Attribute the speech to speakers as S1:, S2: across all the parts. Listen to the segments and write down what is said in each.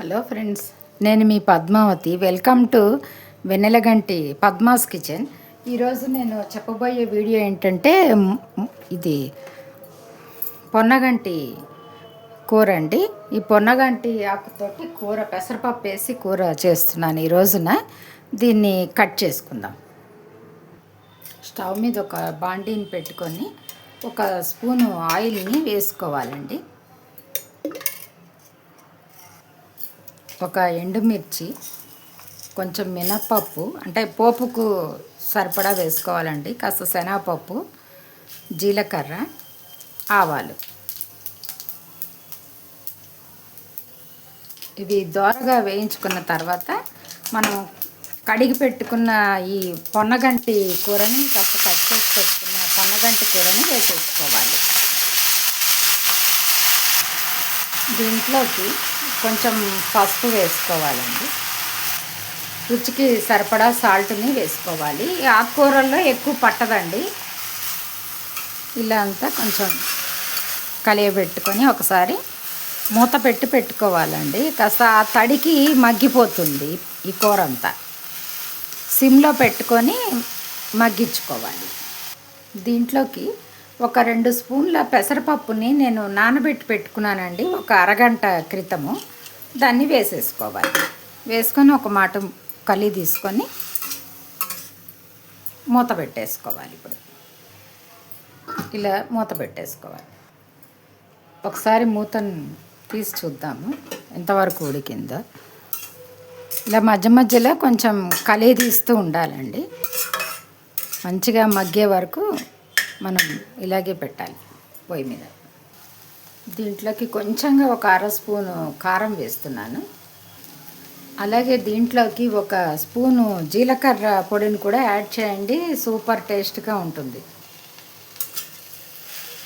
S1: Hello friends నేను మీ Padmavathi. Welcome to Vennelaganti Padma's kitchen. ఈరోజు నేను చెప్పబోయే వీడియో ఏంటంటే ఇది పొన్నగంటి కూర అండి. ఈ పొన్నగంటి ఆకుతోటి కూర పెసరపప్పు వేసి కూర చేస్తున్నాను ఈ రోజున. దీన్ని కట్ చేసుకుందాం. స్టవ్ మీద ఒక బాండీని పెట్టుకొని ఒక స్పూను ఆయిల్ని వేసుకోవాలండి. ఒక ఎండుమిర్చి కొంచెం మినప్పప్పు అంటే పోపుకు సరిపడా వేసుకోవాలండి. కాస్త శనగపప్పు జీలకర్ర ఆవాలు. ఇవి దోరగా వేయించుకున్న తర్వాత మనం కడిగి పెట్టుకున్న ఈ పొన్నగంటి కూరని కాస్త కట్ చేసి పెట్టుకున్న పొన్నగంటి కూరని వేసేసుకోవాలి. దీంట్లోకి కొంచెం పసుపు వేసుకోవాలండి. రుచికి సరిపడా సాల్ట్ని వేసుకోవాలి. ఆకుకూరల్లో ఎక్కువ పట్టదండి. ఇలా అంతా కొంచెం కలియబెట్టుకొని ఒకసారి మూత పెట్టి పెట్టుకోవాలండి. కాస్త ఆ తడికి మగ్గిపోతుంది ఈ కూర అంతా సిమ్లో పెట్టుకొని మగ్గించుకోవాలి. దీంట్లోకి ఒక రెండు స్పూన్ల పెసరపప్పుని నేను నానబెట్టి పెట్టుకున్నానండి. ఒక అరగంట క్రితము. దాన్ని వేసేసుకోవాలి. వేసుకొని ఒక మాట కలి తీసుకొని మూత పెట్టేసుకోవాలి ఇప్పుడు. ఇలా మూత పెట్టేసుకోవాలి. ఒకసారి మూతను తీసి చూద్దాము. ఎంతవరకు ఉడికిందో. ఇలా మధ్య మధ్యలో కొంచెం కలి తీస్తూ ఉండాలండి. మంచిగా మగ్గే వరకు మనం ఇలాగే పెట్టాలి పొయ్యి మీద. దీంట్లోకి కొంచెంగా ఒక అర స్పూను కారం వేస్తున్నాను. అలాగే దీంట్లోకి ఒక స్పూను జీలకర్ర పొడిని కూడా యాడ్ చేయండి సూపర్ టేస్ట్గా ఉంటుంది.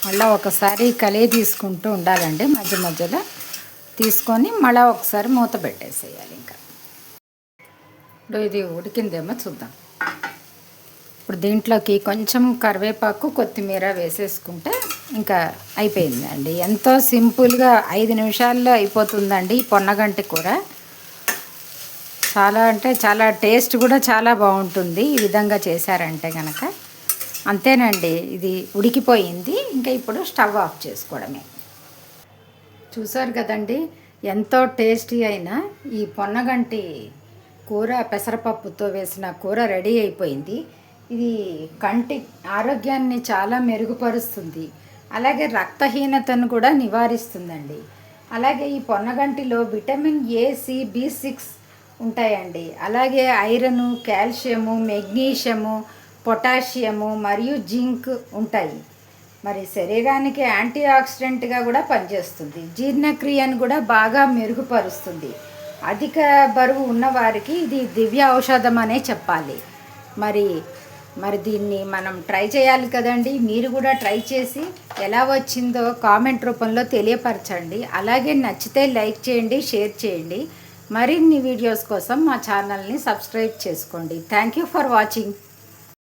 S1: మళ్ళీ ఒకసారి కలే తీసుకుంటూ ఉండాలండి మధ్య మధ్యలో తీసుకొని మళ్ళీ ఒకసారి మూత పెట్టేసేయాలి ఇంకా. ఇప్పుడు ఇది ఉడికిందేమో చూద్దాం. ఇప్పుడు దీంట్లోకి కొంచెం కరివేపాకు కొత్తిమీర వేసేసుకుంటే ఇంకా అయిపోయిందండి. ఎంతో సింపుల్గా ఐదు నిమిషాల్లో అయిపోతుందండి ఈ పొన్నగంటి కూర. చాలా అంటే చాలా టేస్ట్ కూడా చాలా బాగుంటుంది ఈ విధంగా చేశారంటే కనుక అంతేనండి ఇది ఉడికిపోయింది. ఇంకా ఇప్పుడు స్టవ్ ఆఫ్ చేసుకోవడమే. చూసారు కదండి ఎంతో టేస్టీ అయిన ఈ పొన్నగంటి కూర పెసరపప్పుతో వేసిన కూర రెడీ అయిపోయింది. ఇది కంటి ఆరోగ్యాన్ని చాలా మెరుగుపరుస్తుంది. అలాగే రక్తహీనతను కూడా నివారిస్తుందండి. అలాగే ఈ పొన్నగంటిలో vitamin A C B six ఉంటాయండి. అలాగే ఐరన్ కాల్షియము మెగ్నీషియము పొటాషియము మరియు జింక్ ఉంటాయి. మరి శరీరానికి యాంటీ ఆక్సిడెంట్గా కూడా పనిచేస్తుంది. జీర్ణక్రియను కూడా బాగా మెరుగుపరుస్తుంది. అధిక బరువు ఉన్నవారికి ఇది దివ్య ఔషధం అనే చెప్పాలి. మరి మరి దీన్ని మనం ట్రై చేయాలి కదండి. మీరు కూడా ట్రై చేసి ఎలా వచ్చిందో కామెంట్ రూపంలో తెలియపరచండి. అలాగే నచ్చితే లైక్ చేయండి షేర్ చేయండి. మరిన్ని వీడియోస్ కోసం మా ఛానల్ని సబ్స్క్రైబ్ చేసుకోండి. Thank you for watching